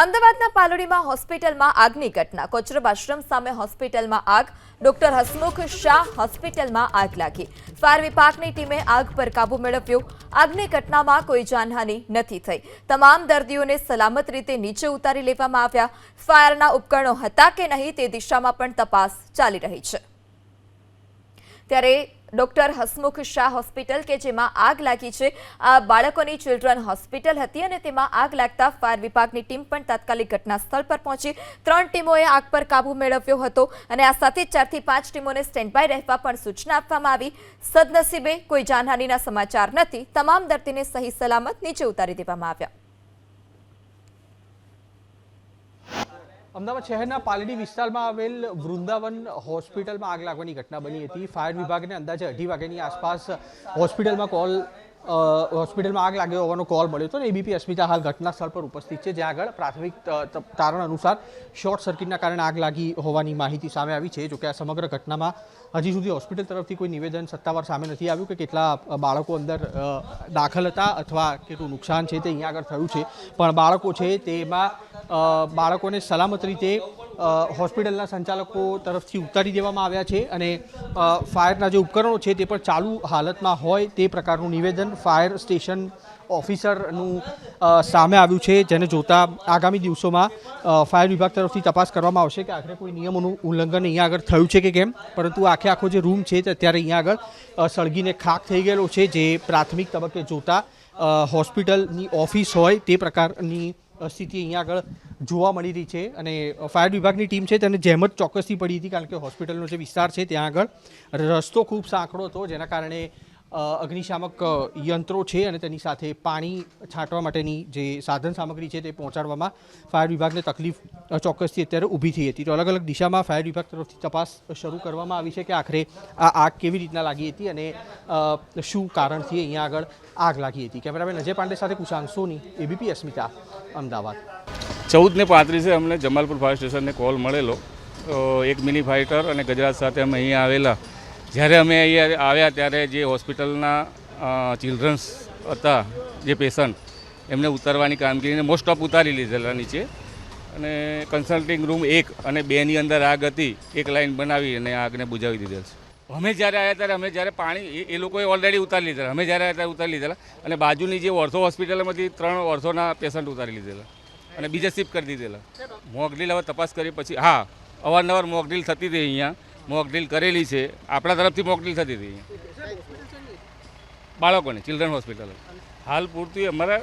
અમદાવાદના પાલોડીમાં હોસ્પિટલમાં આગની ઘટના. કોચરબ આશ્રમ સામે હોસ્પિટલમાં આગ. ડોક્ટર હસમુખ શાહ હોસ્પિટલમાં આગ લાગી. ફાયર વિભાગની ટીમે આગ પર કાબુ મેળવ્યો. આગની ઘટનામાં કોઈ જાનહાનિ નથી થઈ. તમામ દર્દીઓને સલામત રીતે નીચે ઉતારી લેવામાં આવ્યા. ફાયરના ઉપકરણો હતા કે નહીં તે દિશામાં પણ તપાસ ચાલી રહી છે. ત્યારે ડોક્ટર હસમુખ શાહ હોસ્પિટલ કે જેમાં આગ લાગી છે. આ બાળકોની ચિલ્ડ્રન હોસ્પિટલ હતી અને તેમાં આગ લાગતા ફાયર વિભાગની ટીમ પણ તાત્કાલિક ઘટના સ્થળ પર પહોંચી. ત્રણ ટીમોએ આગ પર કાબુ મેળવ્યો હતો અને આ સાથે ચારથી પાંચ ટીમોને સ્ટેન્ડ બાય રહેવા પણ સૂચના આપવામાં આવી. સદનસીબે કોઈ જાનહાનિના સમાચાર નથી. તમામ દર્દીને સહી સલામત નીચે ઉતારી દેવામાં આવ્યા. અમદાવાદ શહેરના પાલડી વિસ્તારમાં આવેલ વૃંદાવન હોસ્પિટલમાં આગ લાગવાની ઘટના બની હતી. ફાયર વિભાગને અંદાજે અઢી વાગ્યાની આસપાસ હોસ્પિટલમાં કોલ હોસ્પિટલમાં આગ લાગ્યો હોવાનો કોલ મળ્યો હતો અને એબીપી અસ્મિતા હાલ ઘટના સ્થળ પર ઉપસ્થિત છે, જ્યાં આગળ પ્રાથમિક તારણ અનુસાર શોર્ટ સર્કિટના કારણે આગ લાગી હોવાની માહિતી સામે આવી છે. જોકે આ સમગ્ર ઘટનામાં હજી સુધી હોસ્પિટલ તરફથી કોઈ નિવેદન સત્તાવાર સામે નથી આવ્યું કે કેટલા બાળકો અંદર દાખલ હતા અથવા કેટલું નુકસાન છે તે અહીંયા આગળ થયું છે. પણ બાળકો છે તેમાં બાળકોને સલામત રીતે હોસ્પિટલના સંચાલકો તરફથી ઉતારી દેવામાં આવ્યા છે અને ફાયરના જે ઉપકરણો છે તે પણ ચાલુ હાલતમાં હોય તે પ્રકારનું નિવેદન ફાયર સ્ટેશન ઓફિસરનું સામે આવ્યું છે, જેને જોતા આગામી દિવસોમાં ફાયર વિભાગ તરફથી તપાસ કરવામાં આવશે કે આખરે કોઈ નિયમોનું ઉલ્લંઘન અહીંયા આગળ થયું છે કે કેમ? પરંતુ આખે આખો જે રૂમ છે તે અત્યારે અહીંયા આગળ સળગીને ખાક થઈ ગયેલો છે, જે પ્રાથમિક તબક્કે જોતા હોસ્પિટલની ઓફિસ હોય તે પ્રકારની સ્થિતિ અહીંયા આગળ જોવા મળી રહી છે. અને ફાયર વિભાગની ટીમ છે તેને જેમ જ ચોક્કસથી પડી હતી, કારણ કે હોસ્પિટલનો જે વિસ્તાર છે ત્યાં આગળ રસ્તો ખૂબ સાંકડો હતો, જેના કારણે અગ્નિશામક યંત્રો છે અને તેની સાથે પાણી છાંટવા માટેની જે સાધન સામગ્રી છે તે પહોંચાડવામાં ફાયર વિભાગને તકલીફ ચોક્કસથી અત્યારે ઊભી થઈ હતી. તો અલગ અલગ દિશામાં ફાયર વિભાગ તરફથી તપાસ શરૂ કરવામાં આવી છે કે આખરે આ આગ કેવી રીતના લાગી હતી અને શું કારણથી અહીંયા આગળ આગ લાગી હતી. કેમેરામેન અજય પાંડે સાથે કુશાંગ સોની એબીપી અસ્મિતા, અમદાવાદ. ચૌદ ને પાંત્રીસે અમને જમાલપુર ફાયર સ્ટેશનને કોલ મળેલો. એક મિની ફાઇટર અને ગજરાત સાથે અમે અહીંયા આવેલા. જ્યારે અમે અહીંયા આવ્યા ત્યારે જે હોસ્પિટલના ચિલ્ડ્રન્સ હતા, જે પેશન્ટ એમને ઉતારવાની કામગીરીને મોસ્ટ ઓફ ઉતારી લીધેલા નીચે. અને કન્સલ્ટિંગ રૂમ એક અને બેની અંદર આગ હતી, એક લાઈન બનાવી અને આગને બુજાવી દીધેલ છે. અમે જ્યારે આવ્યા ત્યારે અમે જ્યારે પાણી, એ- એ લોકોએ ઓલરેડી ઉતારી લીધેલા. અમે જ્યારે આવ્યા ત્યારે ઉતારી લીધેલા. અને બાજુની જે ઓર્થો હોસ્પિટલમાંથી ત્રણ ઓર્થોના પેશન્ટ ઉતારી લીધેલા. અને બીજે શિફ્ટ કરી દીધેલા. મોકડીલ હવે તપાસ કરી પછી, હા, અવારનવાર મોકડીલ થતી હતી અહીંયા. મોકડ્રીલ કરેલી છે. આપણા તરફથી મોકડ્રીલ થતી હતી. બાળકોને ચિલ્ડ્રન હોસ્પિટલ હાલ પૂરતી અમારે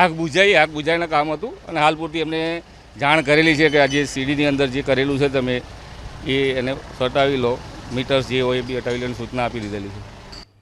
આગ બુજાઈ, આગ બુજાઈના કામ હતું અને હાલ પૂરતી એમને જાણ કરેલી છે કે આ જે સીડીની અંદર જે કરેલું છે તમે એ એને સટાવી લો, મીટર્સ જે હોય એ બી હટાવી લેવાની સૂચના આપી દીધેલી છે.